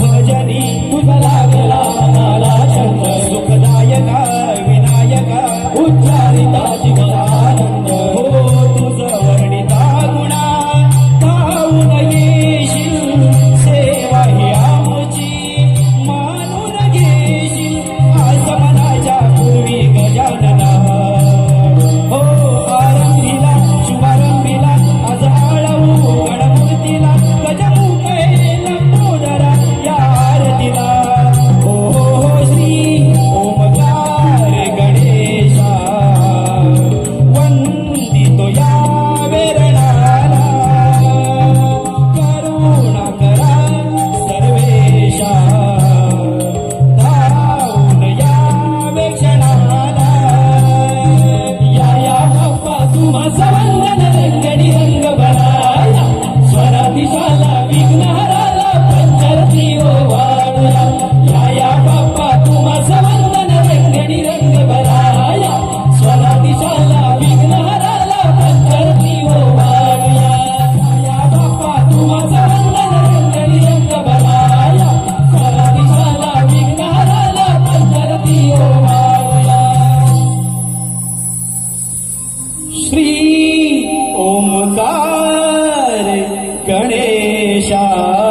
भजनी तुझा लागला मनाला छंद सुखदायका विनायका उच्चारिता Krishna